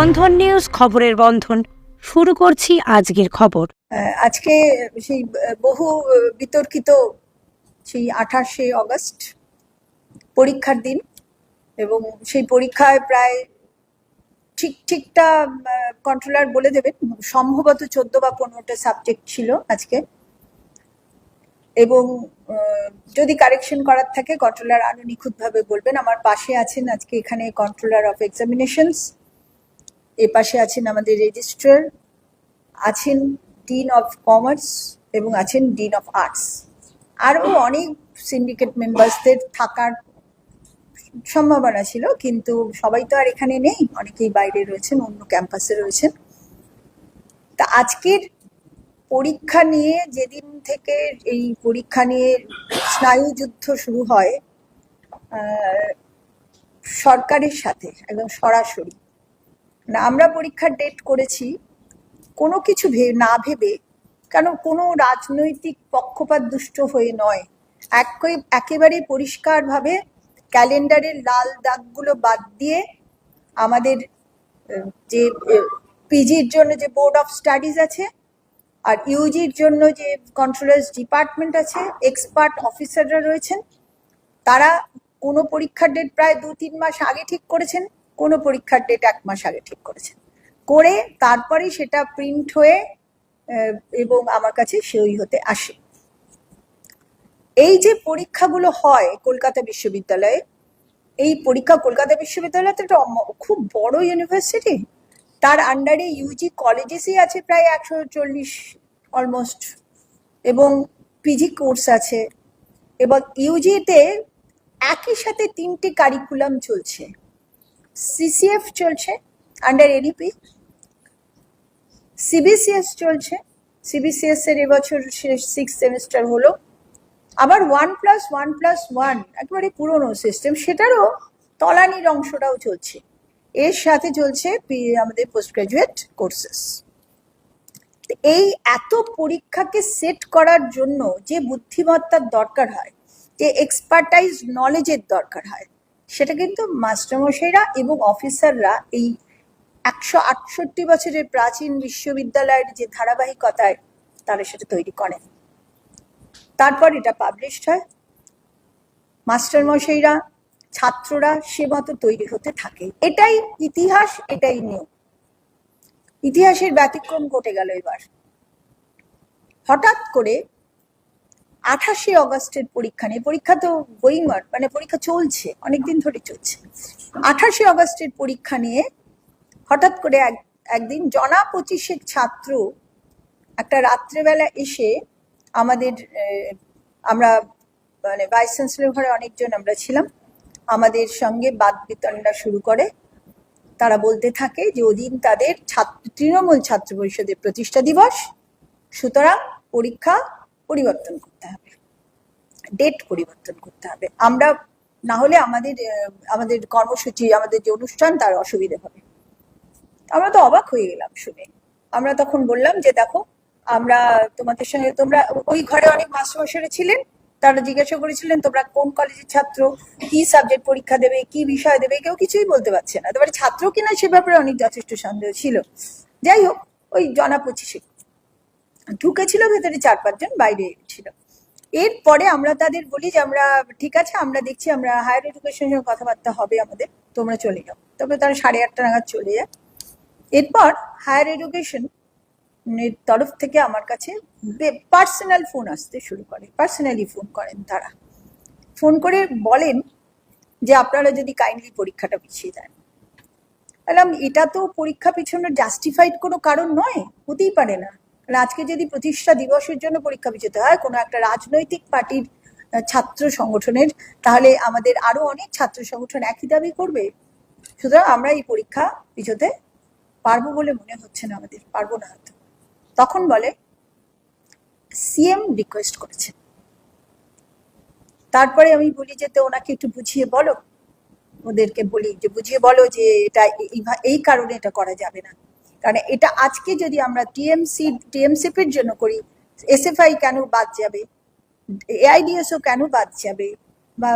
বন্ধন news খবরের বন্ধন। শুরু করছি আজকের খবর। আজকে সেই বহু বিতর্কিত সেই আঠাশে অগস্ট পরীক্ষার দিন এবং সেই পরীক্ষায় প্রায় ঠিক, ঠিকটা কন্ট্রোলার বলে দেবেন। সম্ভবত চোদ্দ বা পনেরোটা সাবজেক্ট ছিল আজকে। এবং যদি কারেকশন করার থাকে কন্ট্রোলার আরও নিখুঁতভাবে বলবেন। আমার পাশে আছেন আজকে এখানে কন্ট্রোলার অফ এক্সামিনেশনস এ পাশে আছেন আমাদের রেজিস্ট্রার আছেন ডিন অফ কমার্স এবং আছেন ডিন অফ আর্টস আরও অনেক সিন্ডিকেট মেম্বার্সদের থাকার সম্ভাবনা ছিল, কিন্তু সবাই তো আর এখানে নেই, অনেকেই বাইরে রয়েছেন, অন্য ক্যাম্পাসে রয়েছেন। তা আজকের পরীক্ষা নিয়ে, যেদিন থেকে এই পরীক্ষা নিয়ে স্নায়ুযুদ্ধ শুরু হয় সরকারের সাথে, একদম সরাসরি না, আমরা পরীক্ষার ডেট করেছি। কোনো কিছু না ভেবে, কেন কোনো রাজনৈতিক পক্ষপাত দুষ্ট হয়ে নয়। এক- একেবারে পরিষ্কারভাবে ক্যালেন্ডারের লাল দাগগুলো বাদ দিয়ে আমাদের যে পিজির জন্য যে বোর্ড অফ স্টাডিজ আছে, আর ইউজির জন্য যে কন্ট্রোলার্স ডিপার্টমেন্ট আছে এক্সপার্ট অফিসাররা রয়েছেন, তারা কোনো পরীক্ষার ডেট প্রায় দু তিন মাস আগে ঠিক করেছেন। কোনো পরীক্ষার ডেট এক মাস আগে ঠিক করেছেন। করে তারপরে সেটা প্রিন্ট হয়ে এবং আমার কাছে সই হতে আসে। এই যে পরীক্ষাগুলো হয় কলকাতা বিশ্ববিদ্যালয়ে, এই পরীক্ষা কলকাতা বিশ্ববিদ্যালয় তো একটা খুব বড় ইউনিভার্সিটি তার আন্ডারে ইউজি কলেজেসই আছে প্রায় একশো চল্লিশ অলমোস্ট এবং পিজি কোর্স আছে, এবং ইউজিতে একই সাথে তিনটে কারিকুলাম চলছে। সিসিএফ চলছে আন্ডার এডিপি সিবিসিএস চলছে সিবিসিএস এর এবছর সিক্স সেমিস্টার হলো। আবার one plus one plus one একেবারে পুরনো সিস্টেম সেটারও তলানির অংশটাও চলছে। এর সাথে চলছে আমাদের পোস্ট গ্রাজুয়েট কোর্সেস এই এত পরীক্ষাকে সেট করার জন্য যে বুদ্ধিমত্তার দরকার হয়, যে এক্সপার্টাইজ নলেজের দরকার হয় সেটা কিন্তু মাস্টারমশাইরা এবং অফিসাররা এই একশো আটষট্টি বছরের প্রাচীন বিশ্ববিদ্যালয়ের যে ধারাবাহিকতায় তারা সেটা তৈরি করেন। তারপর এটা পাবলিশড হয়। মাস্টারমশাইরা, ছাত্ররা সে মতো তৈরি হতে থাকে। এটাই ইতিহাস, এটাই নিয়ম। ইতিহাসের ব্যতিক্রম ঘটে গেল এবার। হঠাৎ করে আঠাশে অগস্টের পরীক্ষা নিয়ে, পরীক্ষা তো বইমার মানে পরীক্ষা চলছে, অনেকদিন ধরে চলছে। আঠাশে অগস্টের পরীক্ষা নিয়ে হঠাৎ করে এক, একদিন জনা পঁচিশেক ছাত্র একটা রাত্রেবেলা এসে আমাদের আমরা মানে ভাইস চ্যান্সেলর ঘরে অনেকজন আমরা ছিলাম, আমাদের সঙ্গে বাদ বিতণ্ডা শুরু করে। তারা বলতে থাকে যে ওদিন তাদের ছাত্র, তৃণমূল ছাত্র পরিষদের প্রতিষ্ঠা দিবস, সুতরাং পরীক্ষা পরিবর্তন করতে হবে। ডেট পরিবর্তন করতে হবে। আমরা না হলে আমাদের আমাদের কর্মসূচি, আমাদের যে অনুষ্ঠান, তার অসুবিধে হবে। আমরা তো অবাক হয়ে গেলাম শুনে। আমরা তখন বললাম যে, দেখো, আমরা তোমাদের সঙ্গে তোমরা ওই ঘরে অনেক মাস্টারমশাইরা ছিলেন। তারা জিজ্ঞাসা করেছিলেন, তোমরা কোন কলেজের ছাত্র? কি সাবজেক্ট পরীক্ষা দেবে? কি বিষয় দেবে? কেউ কিছুই বলতে পারছে না। তারপরে ছাত্র কিনা সে ব্যাপারে অনেক যথেষ্ট সন্দেহ ছিল। যাই হোক, ওই জনা পঁচিশে ঢুকেছিল ভেতরে চার পাঁচজন বাইরে ছিল। এরপরে আমরা তাদের বলি যে, আমরা, ঠিক আছে, আমরা দেখছি আমরা হায়ার এডুকেশনের সঙ্গে কথাবার্তা হবে আমাদের, তোমরা চলে যাও। তবে তারা সাড়ে আটটা নাগাদ চলে যায়। এরপর হায়ার এডুকেশন এর তরফ থেকে আমার কাছে পার্সোনাল ফোন আসতে শুরু করে। পার্সোনালি ফোন করেন তারা। ফোন করে বলেন যে, আপনারা যদি কাইন্ডলি পরীক্ষাটা পিছিয়ে দেন। বললাম, এটা তো পরীক্ষা পিছনের জাস্টিফাইড কোনো কারণ নয়, হতেই পারে না। কারণ আজকে যদি প্রতিষ্ঠা দিবসের জন্য পরীক্ষা পিছোতে হয়, কোনো একটা রাজনৈতিক পার্টির ছাত্র সংগঠনের, তাহলে আমাদের আরও অনেক ছাত্র সংগঠন একই দাবি করবে। সুতরাং আমরা এই পরীক্ষা পিছোতে পারব বলে মনে হচ্ছে না আমাদের, পারব না হয়তো। তখন বলে, সিএম রিকোয়েস্ট করেছেন তারপরে আমি বলি যে, তো ওনাকে একটু বুঝিয়ে বলো। ওদেরকে বলি যে, বুঝিয়ে বলো যে, এটা এই কারণে এটা করা যাবে না। কারণ এটা আজকে যদি আমরা টিএমসি, টিএমসিপির জন্য করি, এসএফআই কেন বাদ যাবে? এআইডিএসও কেন বাদ যাবে? বা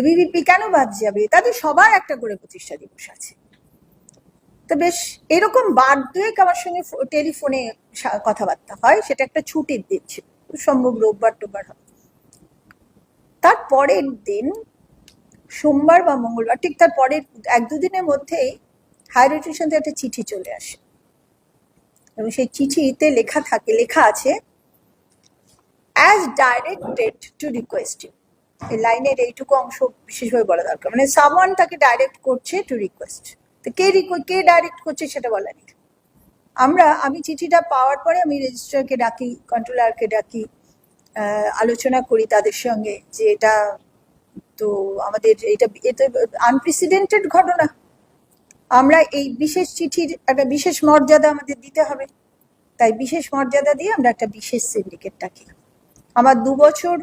এবিভিপি কেন বাদ যাবে? তাদের সবার একটা করে প্রতিষ্ঠা দিবস আছে। তো বেশ, এরকম বার দুয়েক আমার সঙ্গে টেলিফোনে কথাবার্তা হয়। সেটা একটা ছুটির দিন ছিল। সম্ভব রোববার টোববার হবে তার পরের দিন, সোমবার বা মঙ্গলবার, ঠিক তার পরের এক দুদিনের মধ্যেই হায়ার এডুকেশন থেকে একটা চিঠি চলে আসে। এবং সেই চিঠিতে লেখা থাকে, লেখা আছে অ্যাজ ডাইরেক্টেড টু রিকোয়েস্ট এই লাইনের এইটুকু অংশ বিশেষভাবে বলা দরকার। মানে সামওয়ান তাকে ডাইরেক্ট করছে টু রিকোয়েস্ট তো কে কে ডাইরেক্ট করছে সেটা বলা নেই। আমরা, আমি চিঠিটা পাওয়ার পরে আমি রেজিস্ট্রারকে ডাকি কন্ট্রোলারকে ডাকি আলোচনা করি তাদের সঙ্গে যে এটা তো আমাদের, এটা এটা আনপ্রেসিডেন্টেড ঘটনা। আমরা এই বিশেষ চিঠির একটা বিশেষ মর্যাদা আমাদের দিতে হবে। তাই বিশেষ মর্যাদা দিয়ে আমরা একটা বিশেষ সিন্ডিকেট ডাকি আমার দু বছর,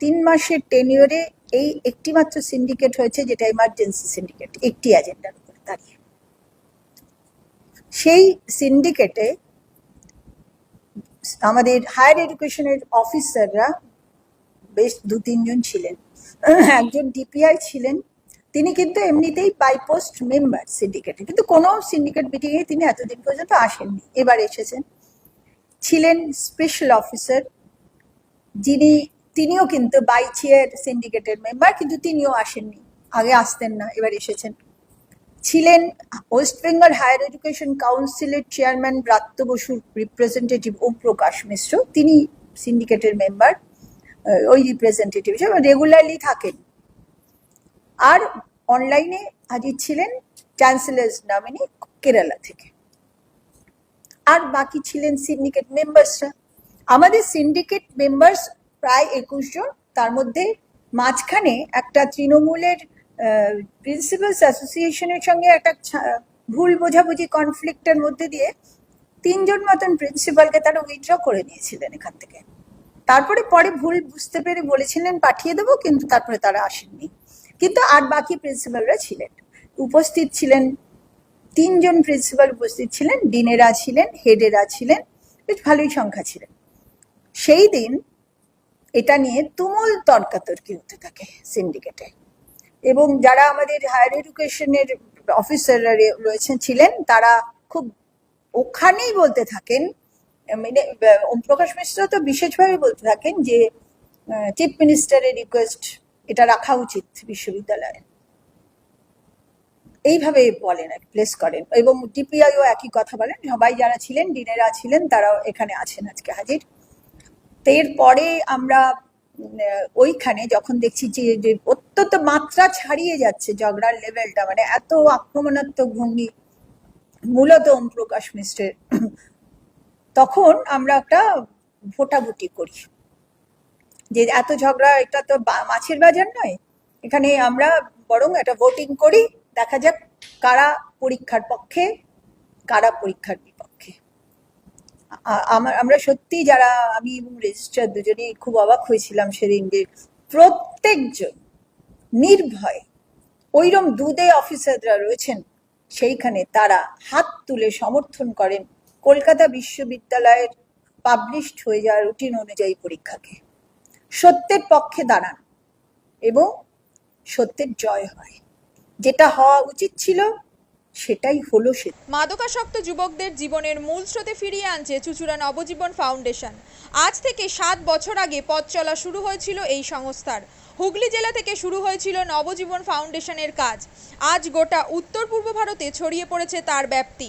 তিন মাসের টেনিওরে এই একটি মাত্র সিন্ডিকেট হয়েছে যেটা ইমার্জেন্সি সিন্ডিকেট একটি এজেন্ডার উপর দাঁড়িয়ে। সেই সিন্ডিকেটে আমাদের হায়ার এডুকেশনের অফিসাররা বেশ দু তিনজন ছিলেন। একজন ডিপিআই ছিলেন তিনি কিন্তু এমনিতেই বাই পোস্ট মেম্বার সিন্ডিকেটে কিন্তু কোনো সিন্ডিকেট মিটিংয়ে তিনি এতদিন পর্যন্ত আসেননি। এবার এসেছেন। ছিলেন স্পেশাল অফিসার যিনি, তিনিও কিন্তু বাই চেয়ার সিন্ডিকেটের মেম্বার কিন্তু তিনিও আসেননি। আগে আসতেন না, এবার এসেছেন। ছিলেন ওয়েস্ট বেঙ্গল হায়ার এডুকেশন কাউন্সিলের চেয়ারম্যান ব্রাত্য বসুর রিপ্রেজেন্টেটিভ ওম প্রকাশ মিশ্র। তিনি সিন্ডিকেটের মেম্বার ওই রিপ্রেজেন্টেটিভ হিসেবে রেগুলারলি থাকেন। আর অনলাইনে হাজির ছিলেন চ্যান্সেলার্স নামিনি কেরালা থেকে। আর বাকি ছিলেন সিন্ডিকেট মেম্বার্সরা আমাদের সিন্ডিকেট মেম্বার্স প্রায় একুশ জন, তার মধ্যে মাঝখানে একটা তৃণমূলের প্রিন্সিপালস অ্যাসোসিয়েশনের সঙ্গে একটা ভুল বোঝাবুঝি কনফ্লিক্টের মধ্যে দিয়ে তিনজন মতন প্রিন্সিপালকে তারা উইথড্র করে নিয়েছিলেন এখান থেকে। তারপরে পরে ভুল বুঝতে পেরে বলেছিলেন, পাঠিয়ে দেবো, কিন্তু তারপরে তারা আসেননি। কিন্তু আর বাকি প্রিন্সিপালরা ছিলেন। উপস্থিত ছিলেন তিনজন প্রিন্সিপাল উপস্থিত ছিলেন, ডিনেরা ছিলেন, হেডেরা ছিলেন, বেশ ভালোই সংখ্যা ছিলেন। সেই দিন এটা নিয়ে তুমুল তর্কাতর্কি হতে থাকে সিন্ডিকেটে এবং যারা আমাদের হায়ার এডুকেশনের অফিসাররা রয়েছেন ছিলেন, তারা খুব ওখানেই বলতে থাকেন মানে ওম প্রকাশ মিশ্র তো বিশেষভাবে বলতে থাকেন যে চিফ মিনিস্টারের রিকোয়েস্ট এটা রাখা উচিত বিশ্ববিদ্যালয়ে। এইভাবে বলেন প্লেস করেন। এবং ডিপিআইও একই কথা বলেন, সবাই যারা ছিলেন, ডিনেরা ছিলেন, তারাও এখানে আছেন আজকে হাজির। এরপরে আমরা ওইখানে যখন দেখছি যে যে অত্যন্ত মাত্রা ছাড়িয়ে যাচ্ছে ঝগড়ার লেভেলটা মানে এত আক্রমণাত্মক ভঙ্গি, মূলত ওম প্রকাশ মিশ্রের, তখন আমরা একটা ভোটাভুটি করি। যে এত ঝগড়া, এটা তো মাছের বাজার নয়। এখানে আমরা বরং একটা ভোটিং করি, দেখা যাক কারা পরীক্ষার পক্ষে, কারা পরীক্ষার বিপক্ষে। আমার আমরা সত্যি যারা, আমি এবং রেজিস্ট্রার দুজনেই খুব অবাক হয়েছিলাম সেদিন যে প্রত্যেকজন নির্ভয় ওইরম দুদে অফিসাররা রয়েছেন, সেইখানে তারা হাত তুলে সমর্থন করেন। কলকাতা বিশ্ববিদ্যালয়ের পাবলিশড হয়ে যাওয়া রুটিন অনুযায়ী পরীক্ষাকে। সত্যের পক্ষে দাঁড়ান এবং সত্যের জয় হয়। যেটা হওয়া উচিত ছিল, সেটাই হলো সে মাদকাসক্ত যুবকদের জীবনের মূল স্রোতে ফিরিয়ে আনছে চুচুড়া নবজীবন ফাউন্ডেশন। আজ থেকে সাত বছর আগে পথ চলা শুরু হয়েছিল এই সংস্থার। হুগলি জেলা থেকে শুরু হয়েছিল নবজীবন ফাউন্ডেশনের কাজ। আজ গোটা উত্তর পূর্ব ভারতে ছড়িয়ে পড়েছে তার ব্যাপ্তি।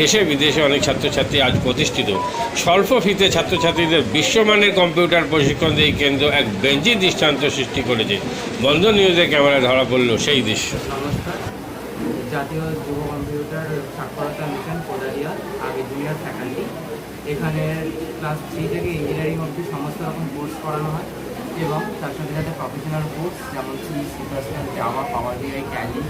দেশে বিদেশে অনেক ছাত্রছাত্রী আজ প্রতিষ্ঠিত। স্বল্প ফিতে ছাত্রছাত্রীদের বিশ্বমানের কম্পিউটার প্রশিক্ষণ দিয়ে কেন্দ্র এক বেঞ্চি দৃষ্টান্ত সৃষ্টি করেছে। বন্ধ নিউজে ক্যামেরায় ধরা পড়ল সেই দৃশ্য। জাতীয় যুব কম্পিউটার সাক্ষরতা মিশন কোদালিয়া আগে জুনিয়র ফ্যাকাল্টি এখানে ক্লাস থ্রি থেকে ইঞ্জিনিয়ারিং অবধি সমস্ত রকম কোর্স করানো হয় এবং তার সাথে সাথে প্রফেশনাল কোর্স যেমন C C plus Java power B I Kelly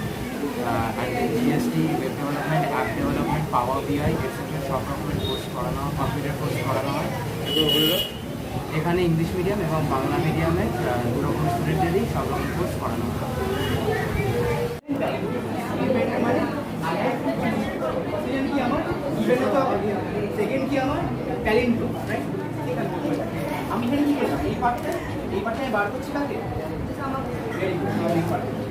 and G S T web development app development power B I etcetera সব রকমের কোর্স করানো হয় কম্পিউটার কোর্স করানো হয়। এখানে ইংলিশ মিডিয়াম এবং বাংলা মিডিয়ামে দু রকম স্টুডেন্টেরই সব রকম কোর্স করানো হয়। সেকেন্ড আমি এই পার্টটা এই পার্টটা বার করছি কাকে